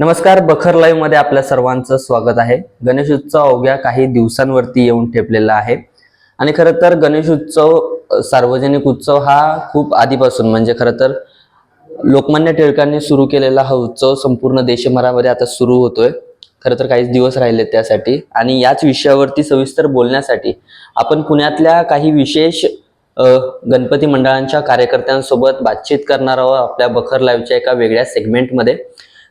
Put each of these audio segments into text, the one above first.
नमस्कार बखर लाईव्हमध्ये आपल्या सर्वांचं स्वागत आहे. गणेश उत्सव अवघ्या काही दिवसांवरती येऊन ठेपलेला आहे. आणि खरं तर गणेश उत्सव सार्वजनिक उत्सव हा खूप आधीपासून म्हणजे खरं तर लोकमान्य टिळकांनी सुरू केलेला हा उत्सव संपूर्ण देशभरामध्ये आता सुरू होतोय. खरं तर काहीच दिवस राहिले त्यासाठी. आणि याच विषयावरती सविस्तर बोलण्यासाठी आपण पुण्यातल्या काही विशेष गणपती मंडळांच्या कार्यकर्त्यांसोबत बातचीत करणार आहोत आपल्या बखर लाईव्हच्या एका वेगळ्या सेगमेंटमध्ये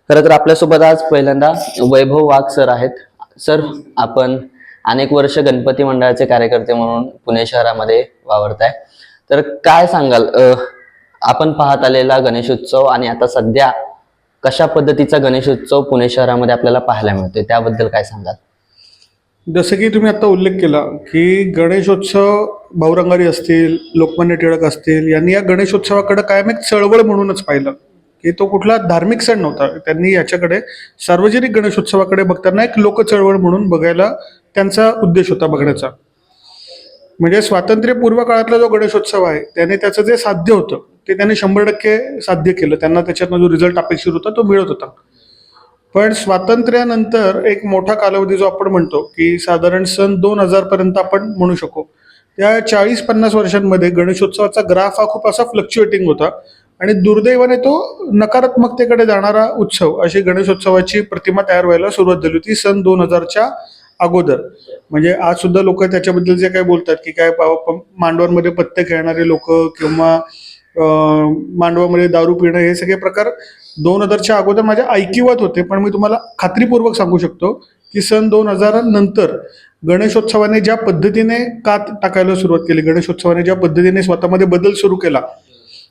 खरं तर आपल्यासोबत आज पहिल्यांदा वैभव वाघ सर आहेत. सर आपण अनेक वर्ष गणपती मंडळाचे कार्यकर्ते म्हणून पुणे शहरामध्ये वावरताय. तर काय सांगाल? आपण पाहत आलेला गणेशोत्सव आणि आता सध्या कशा पद्धतीचा गणेशोत्सव पुणे शहरामध्ये आपल्याला पाहायला मिळतोय? त्याबद्दल काय सांगाल? जसं की तुम्ही आता उल्लेख केला की गणेशोत्सव भाऊरंगारी असतील लोकमान्य टिळक असतील यांनी या गणेशोत्सवाकडे कायम एक चळवळ म्हणूनच पाहिलं. की तो कुठला धार्मिक सण नव्हता. त्यांनी याच्याकडे सार्वजनिक गणेशोत्सवाकडे बघताना एक लोकचळवळ म्हणून बघायला त्यांचा उद्देश होता बघण्याचा. म्हणजे स्वातंत्र्यपूर्व काळातला जो गणेशोत्सव आहे त्याने त्याचं जे साध्य होतं ते त्याने शंभर टक्के साध्य केलं. त्यांना त्याच्यातनं जो रिझल्ट अपेक्षित होता तो मिळत होता. पण स्वातंत्र्यानंतर एक मोठा कालावधी जो आपण म्हणतो की साधारण सन दोन हजार पर्यंत आपण म्हणू शकू. त्या चाळीस पन्नास वर्षांमध्ये गणेशोत्सवाचा ग्राफ हा खूप असा फ्लक्च्युएटिंग होता. आणि दुर्दैवाने तो नकारात्मकतेकडे जाणारा उत्सव अशी गणेशोत्सवाची प्रतिमा तयार व्हायला सुरुवात झाली होती सन दोन हजारच्या अगोदर. म्हणजे आज सुद्धा लोक त्याच्याबद्दल जे काय बोलतात की काय पा- प- मांडवांमध्ये पत्ते खेळणारे लोक किंवा मांडवामध्ये दारू पिणं हे सगळे प्रकार दोन हजारच्या अगोदर माझ्या ऐकिवात होते. पण मी तुम्हाला खात्रीपूर्वक सांगू शकतो की सन दोन हजार नंतर गणेशोत्सवाने ज्या पद्धतीने कात टाकायला सुरुवात केली गणेशोत्सवाने ज्या पद्धतीने स्वतःमध्ये बदल सुरू केला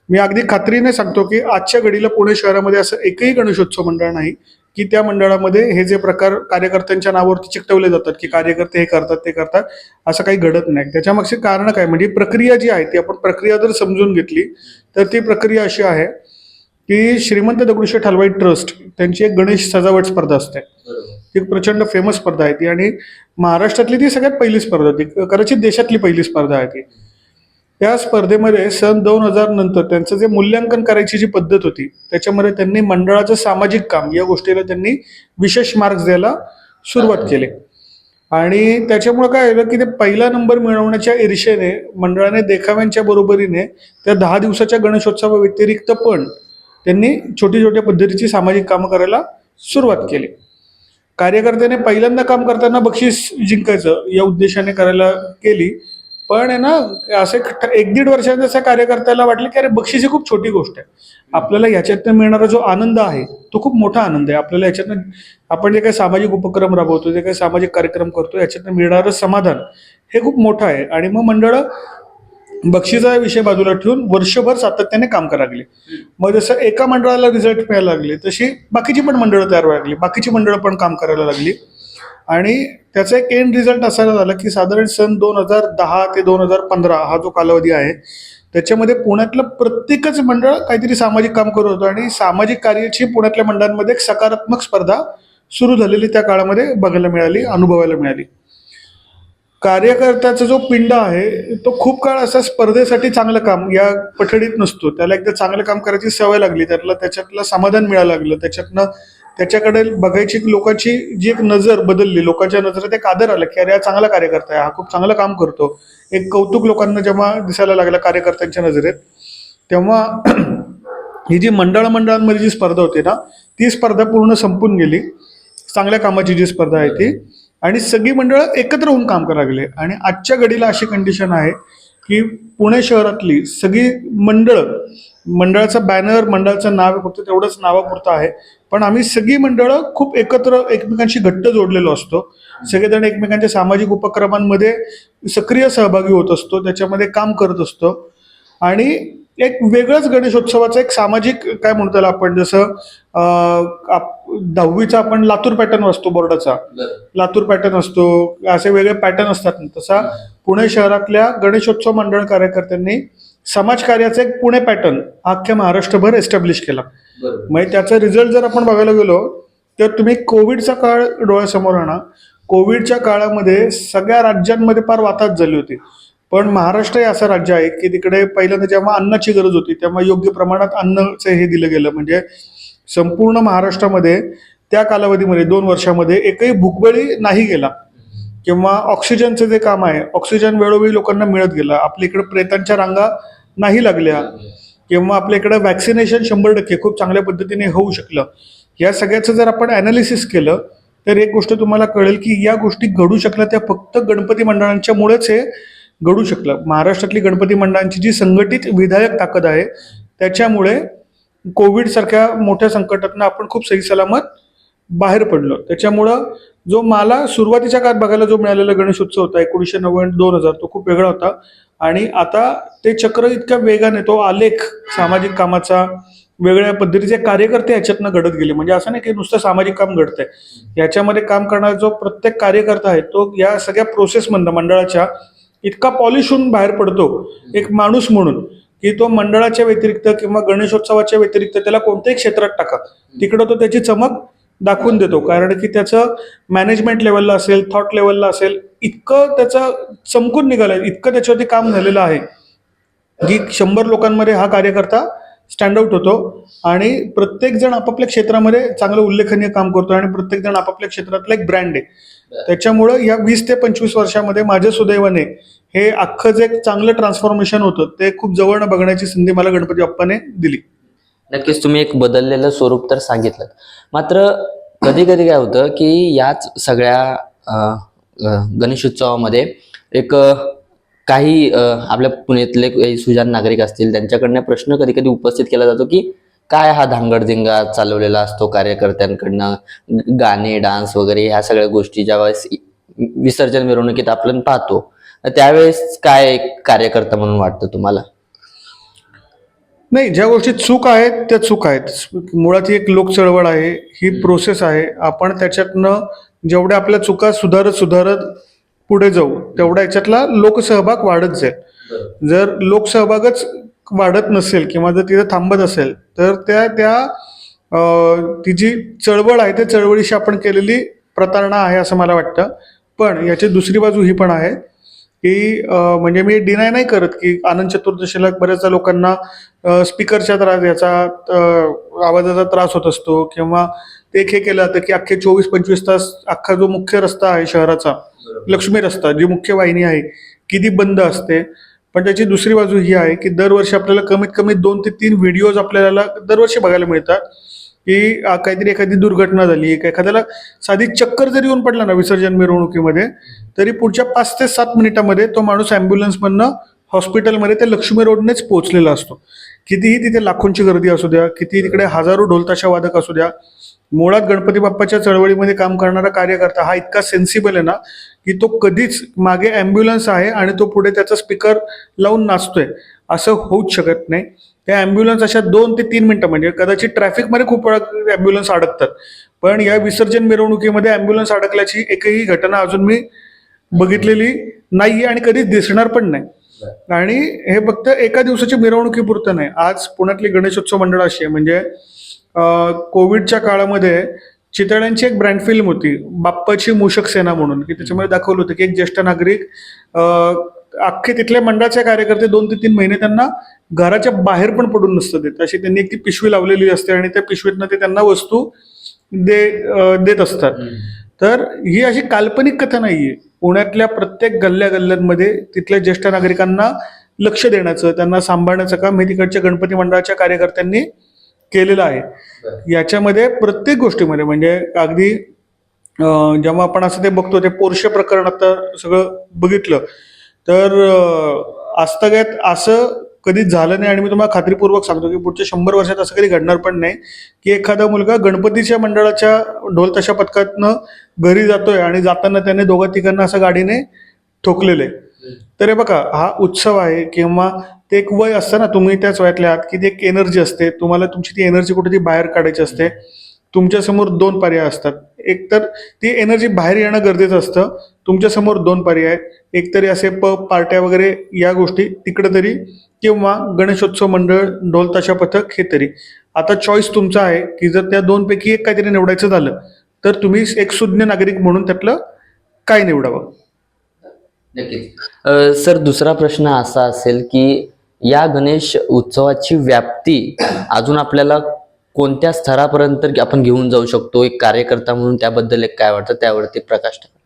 मी अगदी खात्रीने सांगतो की आजच्या घडीला पुणे शहरामध्ये असं एकही गणेशोत्सव मंडळ नाही की त्या मंडळामध्ये हे जे प्रकार कार्यकर्त्यांच्या नावावरती चिकटवले जातात की कार्यकर्ते हे करतात ते करतात असं काही घडत नाही. त्याच्यामागची कारण काय? म्हणजे प्रक्रिया जी आहे ती आपण प्रक्रिया जर समजून घेतली तर ती प्रक्रिया अशी आहे की श्रीमंत दगडूशेठ हलवाई ट्रस्ट त्यांची एक गणेश सजावट स्पर्धा असते. ती एक प्रचंड फेमस स्पर्धा आहे ती आणि महाराष्ट्रातली ती सगळ्यात पहिली स्पर्धा होती. कदाचित देशातली पहिली स्पर्धा आहे ती. या स्पर्धेमध्ये सन दोन हजार नंतर त्यांचं जे मूल्यांकन करायची जी पद्धत होती त्याच्यामध्ये त्यांनी मंडळाचं सामाजिक काम या गोष्टीला त्यांनी विशेष मार्क्स द्यायला सुरुवात केली. आणि त्याच्यामुळे काय झालं की ते पहिला नंबर मिळवण्याच्या ईर्षेने मंडळाने देखाव्यांच्या बरोबरीने त्या दहा दिवसाच्या गणेशोत्सवा व्यतिरिक्त पण त्यांनी छोटी छोट्या पद्धतीची सामाजिक कामं करायला सुरुवात केली. कार्यकर्त्याने पहिल्यांदा काम करताना बक्षीस जिंकायचं या उद्देशाने करायला केली. पण आहे ना असे एक दीड वर्षाने जसं कार्यकर्त्याला वाटलं की अरे बक्षीस ही खूप छोटी गोष्ट आहे. आपल्याला ह्याच्यातनं मिळणारा जो आनंद आहे तो खूप मोठा आनंद आहे. आपल्याला याच्यातनं आपण जे काही सामाजिक उपक्रम राबवतो जे काही सामाजिक कार्यक्रम करतो याच्यातनं मिळणारं समाधान हे खूप मोठं आहे. आणि मग मंडळं बक्षिसा विषय बाजूला ठेवून वर्षभर सातत्याने काम करायला लागले. मग जसं एका मंडळाला रिझल्ट मिळायला लागले तशी बाकीची पण मंडळं तयार व्हायला लागली. बाकीची मंडळं पण काम करायला लागली. आणि त्याचं एक एंड रिझल्ट असायला झालं की साधारण सन दोन हजार दहा ते दोन हजार पंधरा हा जो कालावधी आहे त्याच्यामध्ये पुण्यातलं प्रत्येकच मंडळ काहीतरी सामाजिक काम करत होतं आणि सामाजिक कार्याची पुण्यातल्या मंडळांमध्ये एक सकारात्मक स्पर्धा सुरू झालेली त्या काळामध्ये बघायला मिळाली अनुभवायला मिळाली. कार्यकर्त्याचा जो पिंड आहे तो खूप काळ असा स्पर्धेसाठी चांगलं काम या पठडीत नसतो. त्याला एकदा चांगलं काम करायची सवय लागली त्याला त्याच्यातलं समाधान मिळायला लागलं त्याच्यातनं त्याच्याकडे बघायची लोकांची जी एक नजर बदलली लोकांच्या नजरेत एक आदर आला की अरे हा चांगला कार्यकर्ता आहे हा खूप चांगलं काम करतो. एक कौतुक लोकांना जेव्हा दिसायला लागलं कार्यकर्त्यांच्या नजरेत तेव्हा ही जी मंडळ मंडळांमध्ये जी स्पर्धा होती ना ती स्पर्धा पूर्ण संपून गेली. चांगल्या कामाची जी स्पर्धा आहे ती. आणि सगळी मंडळं एकत्र होऊन काम करायला लागले. आणि आजच्या घडीला अशी कंडिशन आहे की पुणे शहरातली सगळी मंडळं मंडळाचं बॅनर मंडळाचं नाव फक्त तेवढंच नावापुरतं आहे. पण आम्ही सगळी मंडळं खूप एकत्र एकमेकांशी घट्ट जोडलेलो असतो. सगळेजण एकमेकांच्या सामाजिक उपक्रमांमध्ये सक्रिय सहभागी होत असतो त्याच्यामध्ये काम करत असतो. आणि एक वेगळंच गणेशोत्सवाचं एक सामाजिक काय म्हणतो त्याला आपण जसं आप- दहावीचा आपण लातूर पॅटर्न असतो बोर्डाचा. लातूर पॅटर्न असतो असे वेगळे पॅटर्न असतात. तसा पुणे शहरातल्या गणेशोत्सव मंडळ कार्यकर्त्यांनी समाजकार्याचा एक पुणे पॅटर्न अख्ख्या महाराष्ट्रभर एस्टॅब्लिश केला. म्हणजे त्याचा रिझल्ट जर आपण बघायला गेलो तर तुम्ही कोविडचा काळ डोळ्यासमोर आणा. कोविडच्या काळामध्ये सगळ्या राज्यांमध्ये फार वाताहत झाली होती. पण महाराष्ट्र हे असं राज्य आहे की तिकडे पहिल्यांदा जेव्हा अन्नाची गरज होती तेव्हा योग्य प्रमाणात अन्नचं हे दिलं गेलं. म्हणजे संपूर्ण महाराष्ट्रामध्ये त्या कालावधीमध्ये दोन वर्षामध्ये एकही भुकबळी नाही गेला. किंवा ऑक्सिजनचं जे काम आहे ऑक्सिजन वेळोवेळी लोकांना मिळत गेलं. आपल्या इकडे प्रेतांच्या रांगा नाही लागल्या किंवा आपल्या इकडं वॅक्सिनेशन शंभर टक्के खूप चांगल्या पद्धतीने होऊ शकलं. या सगळ्याचं जर आपण ॲनालिसिस केलं तर एक गोष्ट तुम्हाला कळेल की या गोष्टी घडू शकल्या त्या फक्त गणपती मंडळांच्यामुळेच हे घडू शकलं. महाराष्ट्रातली गणपती मंडळांची जी संघटित विधायक ताकद आहे त्याच्यामुळे कोविड सारख्या मोठ्या संकटातनं आपण खूप सही सलामत बाहेर पडलो. त्याच्यामुळं जो मला सुरुवातीच्या काळात बघायला जो मिळालेला गणेशोत्सव होता एकोणीसशे नव्याण्णव दोन हजार तो खूप वेगळा होता. आणि आता ते चक्र इतक्या वेगाने तो आलेख सामाजिक कामाचा वेगळ्या पद्धतीचे कार्यकर्ते याच्यातनं घडत गेले. म्हणजे असं नाही की नुसतं सामाजिक काम घडतंय. याच्यामध्ये काम करणारा जो प्रत्येक कार्यकर्ता आहे तो या सगळ्या प्रोसेसमधनं मंडळाच्या इतका पॉलिश होऊन बाहेर पडतो. एक माणूस म्हणून की तो मंडळाच्या व्यतिरिक्त किंवा गणेशोत्सवाच्या व्यतिरिक्त त्याला कोणत्याही क्षेत्रात टाका. तिकडं तो त्याची चमक दाखवून देतो. कारण की त्याचं मॅनेजमेंट लेवलला असेल थॉट लेवलला असेल इतकं त्याचं चमकून निघालंय. इतकं त्याच्यावरती काम झालेलं आहे. की शंभर लोकांमध्ये हा कार्यकर्ता स्टँड आउट होतो. आणि प्रत्येक जण आपापल्या क्षेत्रामध्ये चांगलं उल्लेखनीय काम करतो आणि प्रत्येक जण आपापल्या क्षेत्रातला एक ब्रँड आहे. त्याच्यामुळं या वीस ते पंचवीस वर्षामध्ये माझ्या सुदैवाने हे अख्खं जे एक चांगलं ट्रान्सफॉर्मेशन होतं ते खूप जवळनं बघण्याची संधी मला गणपती बाप्पाने दिली. नक्कीच तुम्ही एक बदललेलं स्वरूप तर सांगितलं मात्र कधी कधी काय होतं की याच सगळ्या गणेशोत्सवामध्ये एक काही आपल्या पुण्यातले काही सुजाण नागरिक असतील त्यांच्याकडनं प्रश्न कधी कधी उपस्थित केला जातो की काय हा धांगडधिंगा चालवलेला असतो कार्यकर्त्यांकडनं? गाणे डान्स वगैरे ह्या सगळ्या गोष्टी ज्यावेळेस वेळेस विसर्जन मिरवणुकीत आपण पाहतो तर त्यावेळेस काय कार्यकर्ता म्हणून वाटतं तुम्हाला? नाही ज्या गोष्टी चूक आहेत त्या चूक आहेत. मुळात ही एक लोक चळवळ आहे ही प्रोसेस आहे. आपण त्याच्यातनं जेवढ्या आपल्या चुका सुधारत सुधारत पुढे जाऊ तेवढा याच्यातला लोकसहभाग वाढत जाईल. जर लोकसहभागच वाढत नसेल किंवा जर तिथे थांबत असेल तर त्या त्या ती जी चळवळ आहे त्या चळवळीशी आपण केलेली प्रतारणा आहे असं मला वाटतं. पण याची दुसरी बाजू ही पण आहे की म्हणजे मी डिनाय नाही करत की आनंद चतुर्दशीला बऱ्याचदा लोकांना स्पीकरच्या त्रास याचा आवाजाचा त्रास होत असतो किंवा ते एक हे केलं जातं की अख्खे चोवीस पंचवीस तास अख्खा जो मुख्य रस्ता आहे शहराचा लक्ष्मी रस्ता जी मुख्य वाहिनी आहे किती बंद असते. पण त्याची दुसरी बाजू ही आहे की दरवर्षी आपल्याला कमीत कमी दोन ते तीन व्हिडिओज आपल्याला दरवर्षी बघायला मिळतात की काहीतरी एखादी दुर्घटना झाली एखाद्याला साधी चक्कर जरी येऊन पडला ना विसर्जन मिरवणुकीमध्ये तरी पुढच्या पाच ते सात मिनिटामध्ये तो माणूस ॲम्ब्युलन्समधनं हॉस्पिटलमध्ये त्या लक्ष्मी रोडनेच पोहोचलेला असतो. कितीही तिथे लाखोंची गर्दी असू द्या किती तिकडे हजारो ढोलताशा वादक असू द्या मुळात गणपती बाप्पाच्या चळवळीमध्ये काम करणारा कार्यकर्ता हा इतका सेन्सिबल आहे ना की तो कधीच मागे ॲम्ब्युलन्स आहे आणि तो पुढे त्याचा स्पीकर लावून नाचतोय. असं होऊच शकत नाही. त्या ॲम्ब्युलन्स अशा दोन ते तीन मिनटं म्हणजे कदाचित ट्रॅफिकमध्ये खूप वेळा ॲम्ब्युलन्स अडकतात. पण या विसर्जन मिरवणुकीमध्ये ॲम्ब्युलन्स अडकल्याची एकही घटना अजून मी बघितलेली नाही आणि कधीच दिसणार पण नाही. आणि हे फक्त एका दिवसाची मिरवणुकीपुरतं नाही. आज पुण्यातली गणेशोत्सव मंडळ अशी आहे म्हणजे कोविडच्या काळामध्ये चितळ्यांची एक ब्रँड फिल्म होती बाप्पाची मूषक सेना म्हणून की त्याच्यामध्ये दाखवलं होतं की एक ज्येष्ठ नागरिक अख्खे तिथले मंडळाचे कार्यकर्ते दोन ते तीन महिने त्यांना घराच्या बाहेर पण पडून नसतं देत. अशी त्यांनी एक ती पिशवी लावलेली असते आणि त्या पिशवीतनं ते त्यांना वस्तू दे देत असतात. तर ही अशी काल्पनिक कथा नाहीये. पुण्यातल्या प्रत्येक गल्ल्या गल्ल्यांमध्ये तिथल्या ज्येष्ठ नागरिकांना लक्ष देण्याचं त्यांना सांभाळण्याचं काम हे तिकडच्या गणपती मंडळाच्या कार्यकर्त्यांनी केलेलं आहे. याच्यामध्ये प्रत्येक गोष्टीमध्ये म्हणजे अगदी जेव्हा आपण असं ते बघतो ते पोर्शे प्रकरण आता सगळं बघितलं तर आजतागायत असं कधीच झालं नाही आणि मी तुम्हाला खात्रीपूर्वक सांगतो की पुढच्या शंभर वर्षात असं कधी घडणार पण नाही की एखादा मुलगा गणपतीच्या मंडळाच्या ढोल तशा पथकातनं घरी जातोय आणि जाताना त्याने दोघा तिघांना असं गाडीने ठोकलेलं आहे. तर हे बघा हा उत्सव आहे किंवा ते एक वय असतं ना तुम्ही त्याच वयातले आहात की ती एक एनर्जी असते. तुम्हाला तुमची ती एनर्जी कुठेतरी बाहेर काढायची असते. तुमच्यासमोर दोन पर्याय असतात. एक तर ती एनर्जी बाहेर येणं गरजेचं असतं. तुमच्यासमोर दोन पर्याय एक तरी असे पब पार्ट्या वगैरे या गोष्टी तिकडं तरी किंवा गणेशोत्सव मंडळ ढोलताशा पथक हे तरी. आता चॉईस तुमचा आहे की जर त्या दोनपैकी एक काहीतरी निवडायचं झालं तर तुम्ही एक सुज्ञ नागरिक म्हणून त्यातलं काय निवडावं? नक्कीच. सर दुसरा प्रश्न असा असेल की या गणेश उत्सवाची व्याप्ती अजून आपल्याला कोणत्या स्तरापर्यंत आपण घेऊन जाऊ शकतो? एक कार्यकर्ता म्हणून त्याबद्दल एक काय वाटतं? त्यावरती प्रकाश टाका.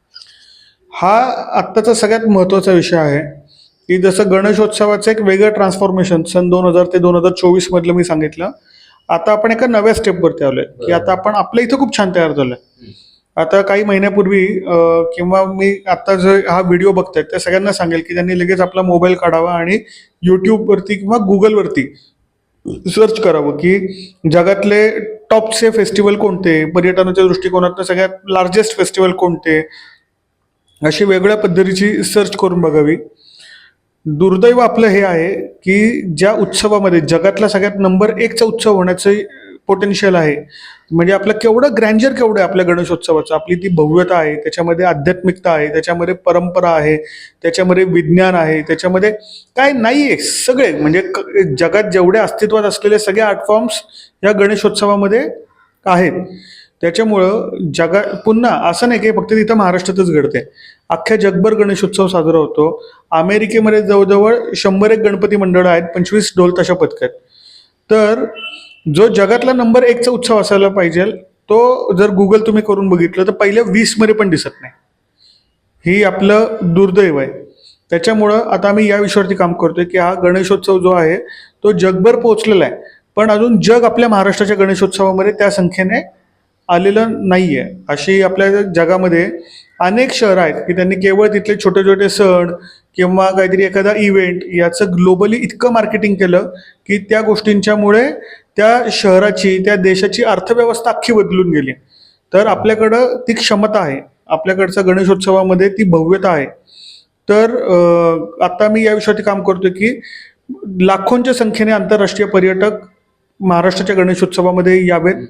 हा आत्ताचा सगळ्यात महत्त्वाचा विषय आहे की जसं गणेशोत्सवाचं एक वेगळं ट्रान्सफॉर्मेशन सन दोन हजार ते दोन हजार चोवीस मधलं मी सांगितलं आता आपण एका नव्या स्टेपवरती आलोय. की आता आपण आपल्या इथं खूप छान तयार झालोय. आता काही महिन्यापूर्वी किंवा मी आता जो हा व्हिडिओ बघतायत त्या सगळ्यांना सांगेल की त्यांनी लगेच आपला मोबाईल काढावा आणि युट्यूबवरती किंवा गुगलवरती सर्च करावं की जगातले टॉपचे फेस्टिवल कोणते पर्यटनाच्या दृष्टिकोनातनं सगळ्यात लार्जेस्ट फेस्टिवल कोणते अशी वेगळ्या पद्धतीची सर्च करून बघावी. दुर्दैव आपलं हे आहे की ज्या उत्सवामध्ये जगातला सगळ्यात नंबर एकचा उत्सव होण्याचं पोटेन्शियल आहे. म्हणजे आपलं केवढं ग्रँजर केवढं आहे आपल्या गणेशोत्सवाचं. आपली ती भव्यता आहे त्याच्यामध्ये आध्यात्मिकता आहे त्याच्यामध्ये परंपरा आहे त्याच्यामध्ये विज्ञान आहे त्याच्यामध्ये काय नाही आहे सगळे. म्हणजे जगात जेवढे अस्तित्वात असलेले सगळे आर्ट फॉर्म्स या गणेशोत्सवामध्ये आहेत. त्याच्यामुळं जगा पुन्हा असं नाही की फक्त तिथं महाराष्ट्रातच घडते अख्ख्या जगभर गणेशोत्सव साजरा होतो. अमेरिकेमध्ये जवळजवळ शंभर एक गणपती मंडळं आहेत पंचवीस ढोल तशा पथक आहेत. तर जो जगातला नंबर एकचा उत्सव असायला पाहिजे तो जर गुगल तुम्ही करून बघितलं तर पहिल्या वीसमध्ये पण दिसत नाही. ही आपलं दुर्दैव आहे. त्याच्यामुळं आता आम्ही या विषयावरती काम करतोय की हा गणेशोत्सव जो आहे तो जगभर पोहोचलेला आहे. पण अजून जग आपल्या महाराष्ट्राच्या गणेशोत्सवामध्ये त्या संख्येने आलेलं नाही आहे अशी आपल्या जगामध्ये अनेक शहरं आहेत की त्यांनी केवळ तिथले छोटे छोटे सण किंवा काहीतरी एखादा इव्हेंट याचं ग्लोबली इतकं मार्केटिंग केलं की त्या गोष्टींच्यामुळे त्या शहराची त्या देशाची अर्थव्यवस्था अख्खी बदलून गेली. तर आपल्याकडं ती क्षमता आहे. आपल्याकडचा गणेशोत्सवामध्ये ती भव्यता आहे. तर आत्ता आता मी या विषयावरती काम करतो की लाखोंच्या संख्येने आंतरराष्ट्रीय पर्यटक महाराष्ट्राच्या गणेशोत्सवामध्ये यावेत.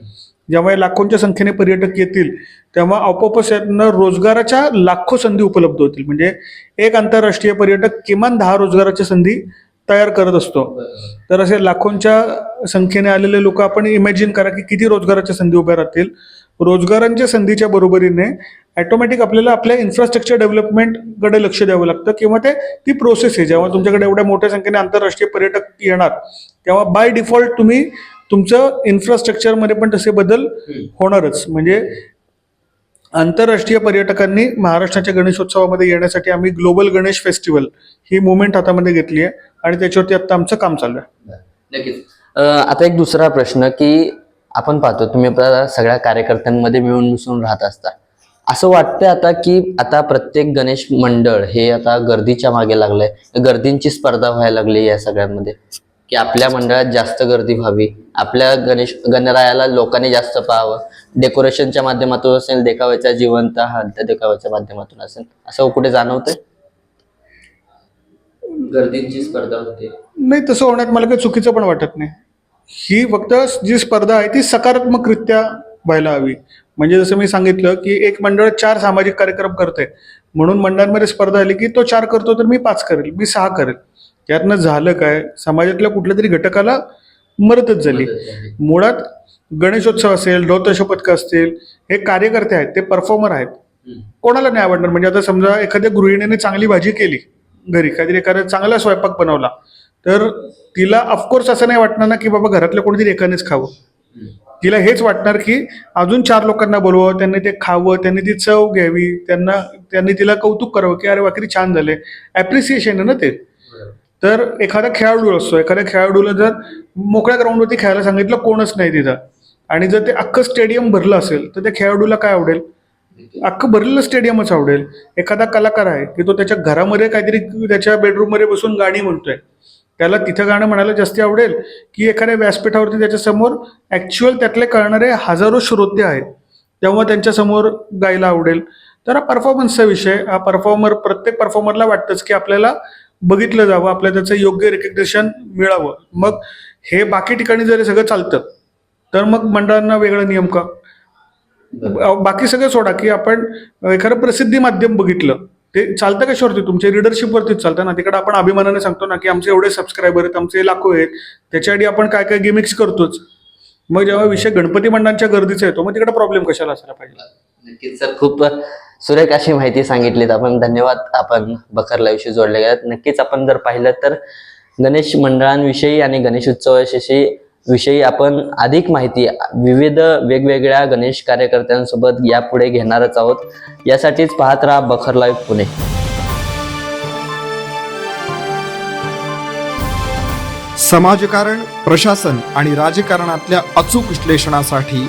जेव्हा लाखोंच्या संख्येने पर्यटक येतील तेव्हा आपोआपच यातनं रोजगाराच्या लाखो संधी उपलब्ध होतील. म्हणजे एक आंतरराष्ट्रीय पर्यटक किमान दहा रोजगाराच्या संधी तयार करत असतो. तर असे लाखोंच्या संख्येने आलेले लोक आपण इमॅजिन करा की किती रोजगाराच्या संधी उभ्या राहतील. रोजगारांच्या संधीच्या बरोबरीने ॲटोमॅटिक आपल्याला आपल्या इन्फ्रास्ट्रक्चर डेव्हलपमेंटकडे लक्ष द्यावं लागतं किंवा ते ती प्रोसेस आहे. जेव्हा तुमच्याकडे एवढ्या मोठ्या संख्येने आंतरराष्ट्रीय पर्यटक येणार तेव्हा बाय डिफॉल्ट तुम्ही तुमचं इन्फ्रास्ट्रक्चरमध्ये पण तसे बदल होणारच. म्हणजे आंतरराष्ट्रीय पर्यटकांनी महाराष्ट्राच्या गणेशोत्सवामध्ये येण्यासाठी आम्ही ग्लोबल गणेश फेस्टिवल ही मुवमेंट हातामध्ये घेतली आहे आणि त्याच्यावरती आता आमचं काम चालू आहे. नक्कीच. आता एक दुसरा प्रश्न की आपण पाहतो तुम्ही आता सगळ्या कार्यकर्त्यांमध्ये मिळून मिसळून राहत असता. असं वाटतंय आता की आता प्रत्येक गणेश मंडळ हे आता गर्दीच्या मागे लागलंय गर्दींची स्पर्धा व्हायला लागली या सगळ्यांमध्ये की आपल्या मंडळात जास्त गर्दी व्हावी. आपल्या गणेश गणरायाला लोकांनी जास्त पाहावं. डेकोरेशनच्या माध्यमातून असेल देखाव्याच्या जिवंत हालत्या देखाव्याच्या माध्यमातून असेल असं कुठे जाणवतंय? गर्दींची स्पर्धा होते. नाही तसं होण्यात मला काही चुकीचं पण वाटत नाही. ही फक्त जी स्पर्धा आहे ती सकारात्मकरित्या व्हायला हवी. म्हणजे जसं मी सांगितलं की एक मंडळ चार सामाजिक कार्यक्रम करते म्हणून मंडळांमध्ये स्पर्धा आली की तो चार करतो तर मी पाच करेल मी सहा करेल. त्यातनं झालं काय? समाजातल्या कुठल्या तरी घटकाला मदतच झाली. मुळात गणेशोत्सव असेल पथक असतील हे कार्यकर्ते आहेत ते परफॉर्मर आहेत. कोणाला नाही आवडणार? म्हणजे आता समजा एखाद्या गृहिणीने चांगली भाजी केली घरी काहीतरी एखादा चांगला स्वयंपाक बनवला तर तिला ऑफकोर्स असं नाही वाटणार ना की बाबा घरातल्या कोणीतरी एकानेच खावं. तिला हेच वाटणार की अजून चार लोकांना बोलवावं त्यांनी ते खावं त्यांनी ती चव घ्यावी त्यांना त्यांनी तिला कौतुक करावं की अरे वाकरी छान झाले. ॲप्रिसिएशन आहे ना ते. तर एखादा खेळाडू असतो एखाद्या खेळाडूला जर मोकळ्या ग्राउंडवरती खेळायला सांगितलं कोणच नाही तिथं. आणि जर ते अख्खं स्टेडियम भरलं असेल तर त्या खेळाडूला काय आवडेल? अख्खं भरलेलं स्टेडियमच आवडेल. एखादा कलाकार आहे की तो त्याच्या घरामध्ये काहीतरी त्याच्या बेडरूममध्ये बसून गाणी म्हणतोय. त्याला तिथं गाणं म्हणायला जास्त आवडेल की एखाद्या व्यासपीठावरती त्याच्यासमोर ॲक्च्युअल त्यातले कळणारे हजारो श्रोते आहेत तेव्हा त्यांच्यासमोर गायला आवडेल. तर हा परफॉर्मन्सचा विषय हा परफॉर्मर प्रत्येक परफॉर्मरला वाटतंच की आपल्याला बघितलं जावं आपल्याला त्याचं योग्य रेकग्नेशन मिळावं. मग हे बाकी ठिकाणी जरी सगळं चालतं तर मग मंडळांना वेगळा नियम का? बाकी सगळं सोडा की आपण एखादं प्रसिद्धी माध्यम बघितलं ते चालतं कशावरती तुमच्या रिडरशिपवरतीच चालतं ना? तिकडे आपण अभिमानाने सांगतो ना की आमचे एवढे सबस्क्रायबर आहेत आमचे लाखो आहेत त्याच्याआधी आपण काय काय गेमिक्स करतोच. मग जेव्हा विषय गणपती मंडळांच्या गर्दीचा येतो मग तिकडे प्रॉब्लेम कशाला असायला पाहिजे? नक्कीच. सर खूप सुरेख अशी माहिती सांगितलीत आपण. धन्यवाद. आपण बखर लाईव्हशी जोडले गेलात. नक्कीच आपण जर पाहिलं तर गणेश मंडळांविषयी आणि गणेश उत्सवाविषयी विषयी आपण अधिक माहिती विविध वेगवेगळ्या गणेश कार्यकर्त्यांसोबत यापुढे घेणारच आहोत. यासाठीच पाहत राहा बखर लाईव्ह पुणे. समाजकारण प्रशासन आणि राजकारणातल्या अचूक विश्लेषणासाठी